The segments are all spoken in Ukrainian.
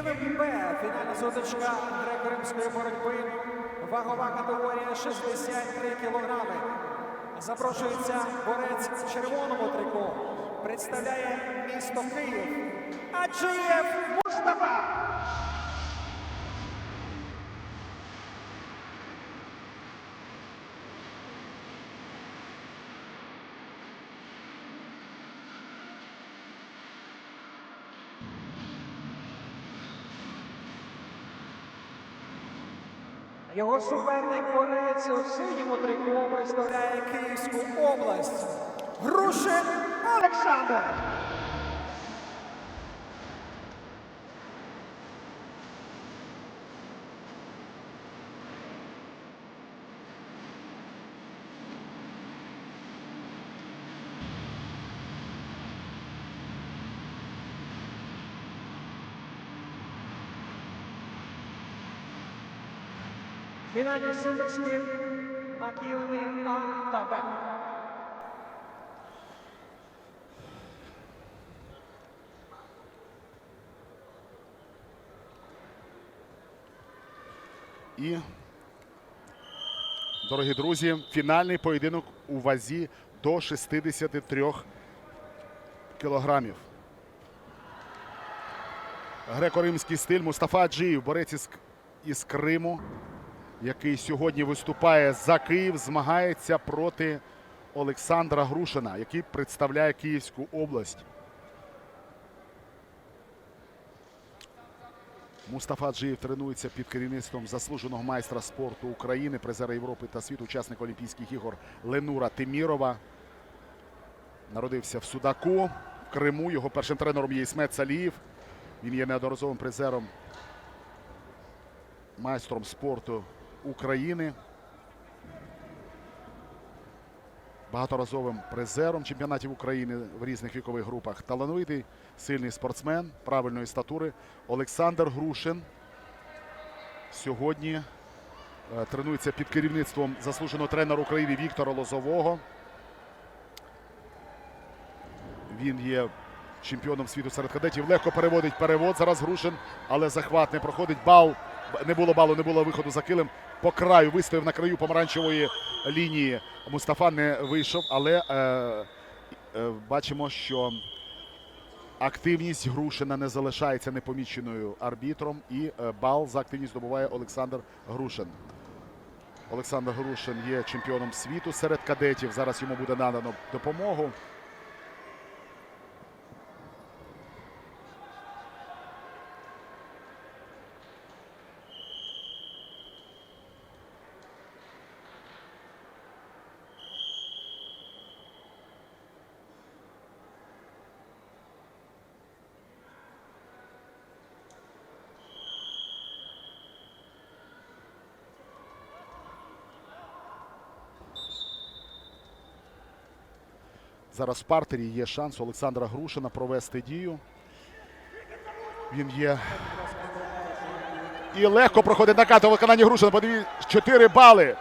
Рівень. Фінальна сутичка греко-римської боротьби. Вагова категорія 63 кілограми. Запрошується борець в червоному трику. Представляє місто Київ. Аджиєв Мустафа. Його суперник бореться у синьому трику представляє Київську область. Грушин Олександр. Фінальні сутички Макіли Антабе. І, дорогі друзі, фінальний поєдинок у вазі до 63 кілограмів. Греко-римський стиль Мустафа Аджиїв, борець із, із Криму, який сьогодні виступає за Київ, змагається проти Олександра Грушина, який представляє Київську область. Мустафа Аджиєв тренується під керівництвом заслуженого майстра спорту України, призера Європи та світу, учасника Олімпійських ігор Ленура Тимірова. Народився в Судаку в Криму. Його першим тренером є Ісмет Саліїв. Він є неодноразовим призером, майстром спорту України. Багаторазовим призером чемпіонатів України в різних вікових групах. Талановитий, сильний спортсмен правильної статури Олександр Грушин. Сьогодні е, тренується під керівництвом заслуженого тренера України Віктора Лозового. Він є чемпіоном світу серед кадетів. Легко переводить перевод. Зараз Грушин, але захват не проходить. Бал не було балу, не було виходу за килим. По краю вистояв на краю помаранчевої лінії. Мустафа не вийшов, але е, е, бачимо, що активність Грушина не залишається непоміченою арбітром. І е, бал за активність здобуває Олександр Грушин. Олександр Грушин є чемпіоном світу серед кадетів. Зараз йому буде надано допомогу. Зараз в партері є шанс Олександра Грушина провести дію. Він є. І легко проходить накат у виконанні Грушина. Подивіться, 4 бали.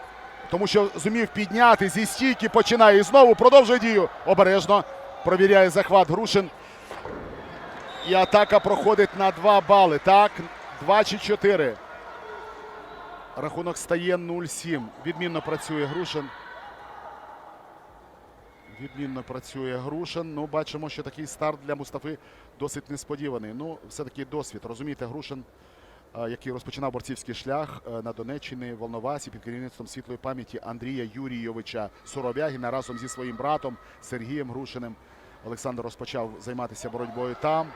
Тому що зумів підняти зі стійки, починає і знову продовжує дію. Обережно провіряє захват Грушин. І атака проходить на 2 бали. Так, 2 чи 4. Рахунок стає 0-7. Відмінно працює Грушин. Відмінно працює Грушин. Ну, бачимо, що такий старт для Мустафи досить несподіваний. Ну, все-таки досвід. Розумієте, Грушин, який розпочинав борцівський шлях е, на Донеччині, Волновасі під керівництвом світлої пам'яті Андрія Юрійовича Суровягіна разом зі своїм братом Сергієм Грушиним. Олександр розпочав займатися боротьбою там.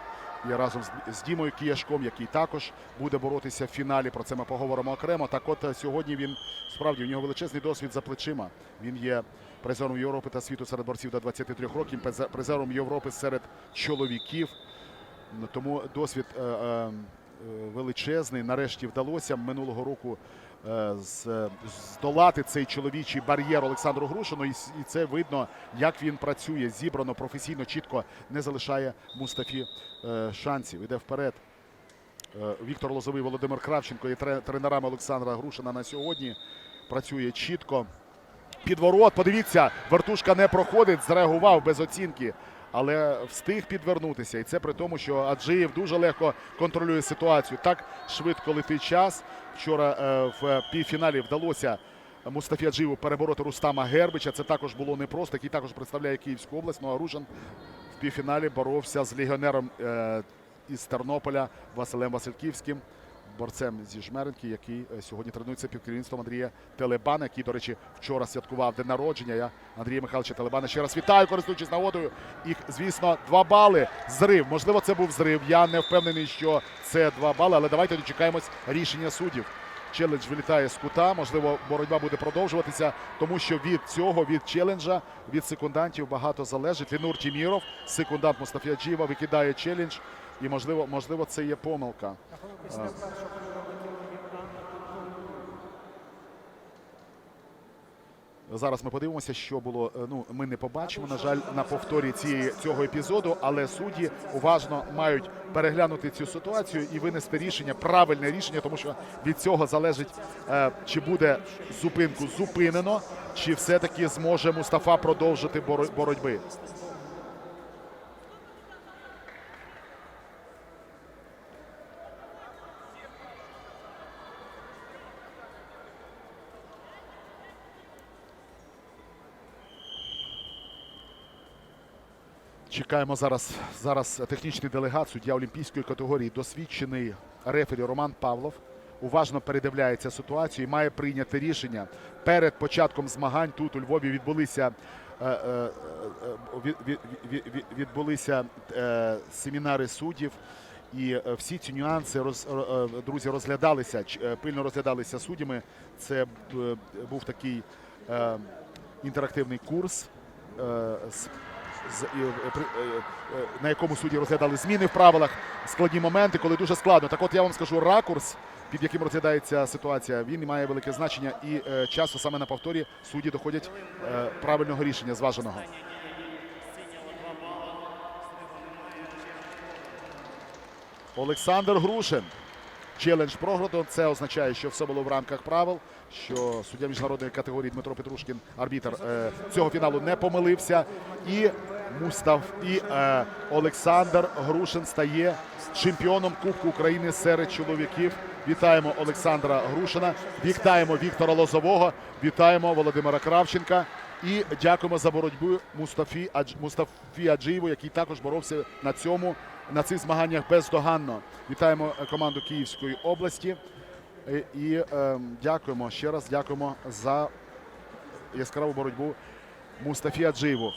І разом з- Дімою Кіяшком, який також буде боротися в фіналі. Про це ми поговоримо окремо. Так от е, сьогодні він справді у нього величезний досвід за плечима. Він є призером Європи та світу серед борців до 23 років, призером Європи серед чоловіків. Тому досвід е, е, величезний. Нарешті вдалося минулого року е, здолати цей чоловічий бар'єр Олександру Грушину. І, це видно, як він працює зібрано, професійно, чітко не залишає Мустафі е, шансів. Іде вперед. Е, Віктор Лозовий, Володимир Кравченко є тренерами Олександра Грушина на сьогодні. Працює чітко. Підворот, подивіться, вертушка не проходить, зреагував без оцінки. Але встиг підвернутися. І це при тому, що Аджиєв дуже легко контролює ситуацію. Так швидко летить час. Вчора е, в півфіналі вдалося Мустафі Аджиєву перебороти Рустама Гербича. Це також було непросто, який також представляє Київську область. Ну а Рушин в півфіналі боровся з легіонером е, із Тернополя Василем Васильківським, борцем зі Жмеренки, який е, сьогодні тренується під керівництвом Андрія Телебана, який, до речі, вчора святкував день народження. Я Андрія Михайловича Телебана ще раз вітаю, користуючись нагодою. І, звісно, два бали. Зрив. Можливо, це був зрив. Я не впевнений, що це два бали, але давайте дочекаємось рішення суддів. Челендж вилітає з кута. Можливо, боротьба буде продовжуватися, тому що від цього, від челенджа, від секундантів багато залежить. Лінур Тіміров, секундант Мустафі Аджієва, викидає челендж. І можливо, можливо, це є помилка. Зараз ми подивимося, що було. е, Ну, ми не побачимо, на жаль, на повторі цієї цього епізоду, але судді уважно мають переглянути цю ситуацію і винести рішення, правильне рішення, тому що від цього залежить, е, чи буде зупинку зупинено, чи все-таки зможе Мустафа продовжити боро- боротьби. Чекаємо зараз, зараз технічний делегат, суддя олімпійської категорії, досвідчений рефері Роман Павлов. Уважно передивляється ситуацію і має прийняти рішення. Перед початком змагань тут у Львові відбулися, е, е, е, від- від- від- від- відбулися семінари суддів. І всі ці нюанси роз, друзі розглядалися, пильно розглядалися суддями. Це був такий інтерактивний курс, з, на якому судді розглядали зміни в правилах, складні моменти, коли дуже складно. Так от я вам скажу, ракурс, під яким розглядається ситуація, він має велике значення. І е, часто саме на повторі судді доходять е, правильного рішення, зваженого. Олександр Грушин. Челендж програно. Це означає, що все було в рамках правил. Що суддя міжнародної категорії Дмитро Петрушкін, арбітр е, цього фіналу, не помилився. І Мустав і е, Олександр Грушин стає чемпіоном Кубку України серед чоловіків. Вітаємо Олександра Грушина, вітаємо Віктора Лозового, вітаємо Володимира Кравченка і дякуємо за боротьбу Мустафі Адж... Мустафі Аджиєву, який також боровся на цьому на цих змаганнях бездоганно. Вітаємо е, команду Київської області Е, і е, дякуємо ще раз. Дякуємо за яскраву боротьбу Мустафі Аджиєву.